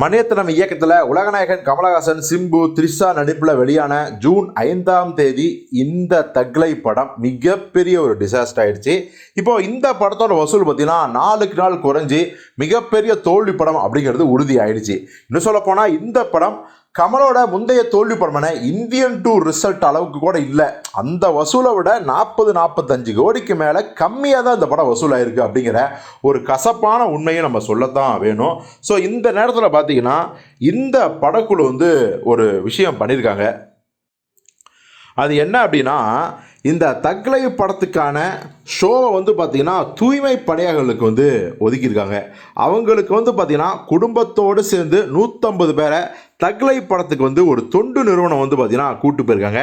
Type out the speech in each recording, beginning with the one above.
மணியத்தனம் இயக்கத்தில் உலகநாயகன் கமலஹாசன் சிம்பு த்ரிஷா நடிப்பில் வெளியான ஜூன் ஐந்தாம் தேதி இந்த தக்லை படம் மிகப்பெரிய ஒரு டிசாஸ்டர் ஆயிடுச்சு. இப்போ இந்த படத்தோட வசூல் பார்த்தீங்கன்னா நாளுக்கு நாள் குறைஞ்சி மிகப்பெரிய தோல்வி படம் அப்படிங்கிறது உறுதி ஆயிடுச்சு இன்னும் சொல்ல போனால் இந்த படம் கமலோட முந்தைய தோல்வி படமான இந்தியன் டூ ரிசல்ட் அளவுக்கு கூட இல்லை. அந்த வசூலை விட நாற்பது நாற்பத்தஞ்சு கோடிக்கு மேலே கம்மியாக தான் இந்த படம் வசூலாயிருக்கு அப்படிங்கிற ஒரு கசப்பான உண்மையை நம்ம சொல்லத்தான் வேணும். ஸோ இந்த நேரத்தில் பார்த்தீங்கன்னா இந்த படக்குழு வந்து ஒரு விஷயம் பண்ணியிருக்காங்க அது என்ன அப்படின்னா இந்த தக்லை படத்துக்கான ஷோவை வந்து பார்த்திங்கன்னா தூய்மை படையாளர்களுக்கு வந்து ஒதுக்கியிருக்காங்க. அவங்களுக்கு வந்து பார்த்திங்கன்னா குடும்பத்தோடு சேர்ந்து நூற்றம்பது பேரை தக்லை படத்துக்கு வந்து ஒரு தொண்டு நிறுவனம் வந்து பார்த்திங்கன்னா கூட்டு போயிருக்காங்க.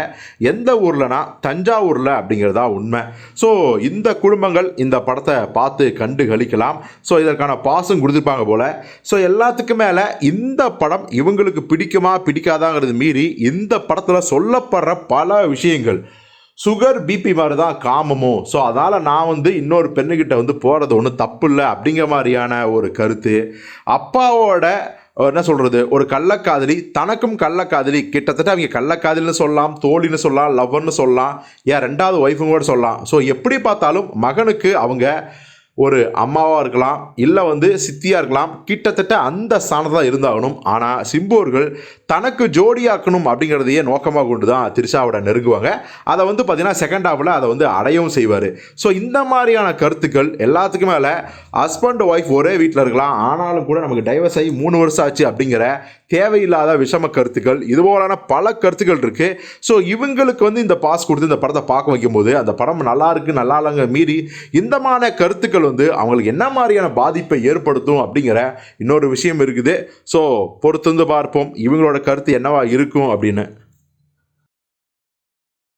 எந்த ஊர்லனா தஞ்சாவூரில் அப்படிங்கிறதா உண்மை. ஸோ இந்த குடும்பங்கள் இந்த படத்தை பார்த்து கண்டு கழிக்கலாம். ஸோ இதற்கான பாசம் கொடுத்துருப்பாங்க போல். ஸோ எல்லாத்துக்கும் மேலே இந்த படம் இவங்களுக்கு பிடிக்குமா பிடிக்காதாங்கிறது மீறி இந்த படத்தில் சொல்லப்படுற பல விஷயங்கள். சுகர் பிபி மாதிரி தான் காமமும் ஸோ அதால் நான் வந்து இன்னொரு பெண்ணுக்கிட்ட வந்து போகிறது ஒன்றும் தப்பு இல்லை அப்படிங்கிற மாதிரியான ஒரு கருத்து. அப்பாவோட என்ன சொல்கிறது ஒரு கள்ளக்காதலி தனக்கும் கள்ளக்காதலி. கிட்டத்தட்ட அவங்க கள்ளக்காதலின்னு சொல்லலாம் தோழின்னு சொல்லலாம் லவ்வர்னு சொல்லலாம். ஏன் ரெண்டாவது ஒய்ஃபும் கூட சொல்லலாம். ஸோ எப்படி பார்த்தாலும் மகனுக்கு அவங்க ஒரு அம்மாவாக இருக்கலாம் இல்லை வந்து சித்தியாக இருக்கலாம் கிட்டத்தட்ட அந்த ஸ்தானத்தில் தான் இருந்தாகணும். ஆனால் சிம்போர்கள் தனக்கு ஜோடியாக்கணும் அப்படிங்கிறதையே நோக்கமாக கொண்டு தான் திரிஷாவோட நெருங்குவாங்க. அதை வந்து பார்த்தீங்கன்னா செகண்ட் ஹாஃபில் அதை வந்து அடையவும் செய்வார். ஸோ இந்த மாதிரியான கருத்துக்கள் எல்லாத்துக்கும் மேலே ஹஸ்பண்ட் ஒய்ஃப் ஒரே வீட்டில் இருக்கலாம் ஆனாலும் கூட நமக்கு டைவர்ஸ் ஆகி மூணு வருஷம் ஆச்சு அப்படிங்கிற தேவையில்லாத விஷம கருத்துக்கள் இதுபோலான பல கருத்துக்கள் இருக்குது ஸோ இவங்களுக்கு வந்து இந்த பாஸ் கொடுத்து இந்த படத்தை பார்க்க வைக்கும்போது அந்த படம் நல்லா இருக்குது நல்லா இல்லைங்க மீறி இந்த மாதிரி கருத்துக்கள் வந்து அவங்களுக்கு என்ன மாதிரியான பாதிப்பை ஏற்படுத்தும் அப்படிங்கிற இன்னொரு விஷயம் இருக்குது. ஸோ பொறுத்து வந்து பார்ப்போம். இவங்களோட கருத்து என்னவா இருக்கும் அப்படின்னு.